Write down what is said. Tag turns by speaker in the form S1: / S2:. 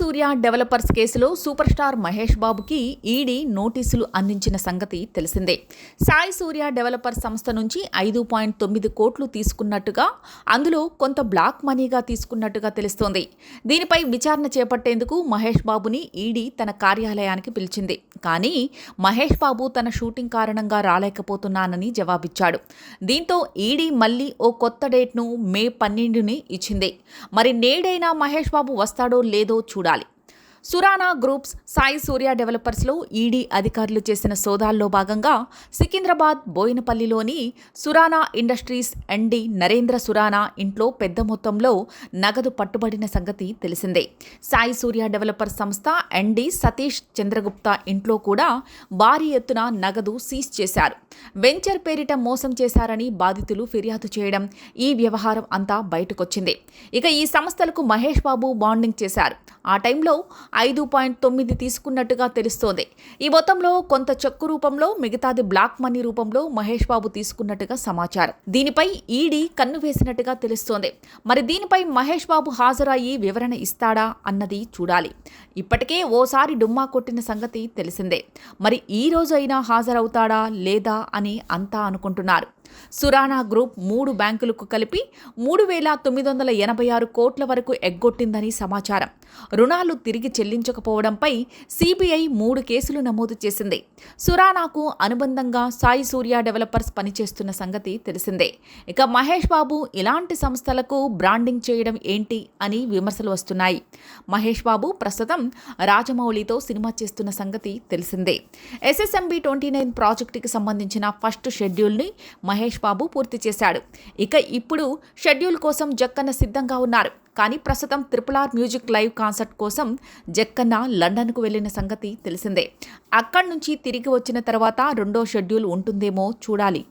S1: సూర్య developers కేసులో super star Mahesh బాబుకి ED నోటీసులు అందించిన సంగతి తెలిసిందే. సాయి సూర్య డెవలపర్స్ సంస్థ నుంచి ఐదు పాయింట్ తొమ్మిది కోట్లు తీసుకున్నట్టుగా అందులో కొంత బ్లాక్ మనీగా తీసుకున్నట్టుగా తెలుస్తోంది. దీనిపై విచారణ చేపట్టేందుకు మహేష్ బాబుని ఈడీ తన కార్యాలయానికి పిలిచింది. కానీ మహేష్ బాబు తన షూటింగ్ కారణంగా రాలేకపోతున్నానని జవాబిచ్చాడు. దీంతో ఈడీ మళ్ళీ ఓ కొత్త డేట్ను మే పన్నెండుని ఇచ్చింది. మరి నేడైనా మహేష్ బాబు వస్తాడో లేదో చూడాలి. సురానా గ్రూప్స్ సాయి సూర్య డెవలపర్స్లో ఈడీ అధికారులు చేసిన సోదాల్లో భాగంగా సికింద్రాబాద్ బోయినపల్లిలోని సురానా ఇండస్ట్రీస్ ఎండి నరేంద్ర సురానా ఇంట్లో పెద్ద మొత్తంలో నగదు పట్టుబడిన సంగతి తెలిసిందే. సాయి సూర్య డెవలపర్ సంస్థ ఎండి సతీష్ చంద్రగుప్తా ఇంట్లో కూడా భారీ ఎత్తున నగదు సీజ్ చేశారు. వెంచర్ పేరిట మోసం చేశారని బాధితులు ఫిర్యాదు చేయడం ఈ వ్యవహారం అంతా బయటకొచ్చింది. ఇక ఈ సంస్థలకు మహేష్ బాబు బాండింగ్ చేశారు. ఆ టైంలో ఐదు పాయింట్ తొమ్మిది తీసుకున్నట్టుగా తెలుస్తోంది. ఈ మొత్తంలో కొంత చెక్కు రూపంలో మిగతాది బ్లాక్ మనీ రూపంలో మహేష్ బాబు తీసుకున్నట్టుగా సమాచారం. దీనిపై ఈడీ కన్ను వేసినట్టుగా తెలుస్తోంది. మరి దీనిపై మహేష్ బాబు హాజరయ్యి వివరణ ఇస్తాడా అన్నది చూడాలి. ఇప్పటికే ఓసారి డుమ్మా కొట్టిన సంగతి తెలిసిందే. మరి ఈ రోజు అయినా హాజరవుతాడా లేదా అని అంతా అనుకుంటున్నారు. సురానా గ్రూప్ మూడు బ్యాంకులకు కలిపి మూడు వేల తొమ్మిది వందల ఎనభై ఆరు కోట్ల వరకు ఎగ్గొట్టిందని సమాచారం. రుణాలు తిరిగి చెల్లించకపోవడంపై సిబిఐ మూడు కేసులు నమోదు చేసింది. సురానాకు అనుబంధంగా సాయి సూర్య డెవలపర్స్ పనిచేస్తున్న సంగతి తెలిసిందే. ఇక మహేష్ బాబు ఇలాంటి సంస్థలకు బ్రాండింగ్ చేయడం ఏంటి అని విమర్శలు వస్తున్నాయి. మహేష్ బాబు ప్రస్తుతం రాజమౌళితో సినిమా చేస్తున్న సంగతి తెలిసిందే. ఎస్ఎస్ఎంబి ట్వంటీ నైన్ ప్రాజెక్టుకి సంబంధించిన ఫస్ట్ షెడ్యూల్ని మహేష్ బాబు పూర్తి చేశాడు. ఇక ఇప్పుడు షెడ్యూల్ కోసం జక్కన్న సిద్ధంగా ఉన్నారు. కానీ ప్రస్తుతం triple R music live concert కోసం జక్కన్న లండన్కు వెళ్ళిన సంగతి తెలిసిందే. అక్కడి నుంచి తిరిగి వచ్చిన తర్వాత రెండో షెడ్యూల్ ఉంటుందేమో చూడాలి.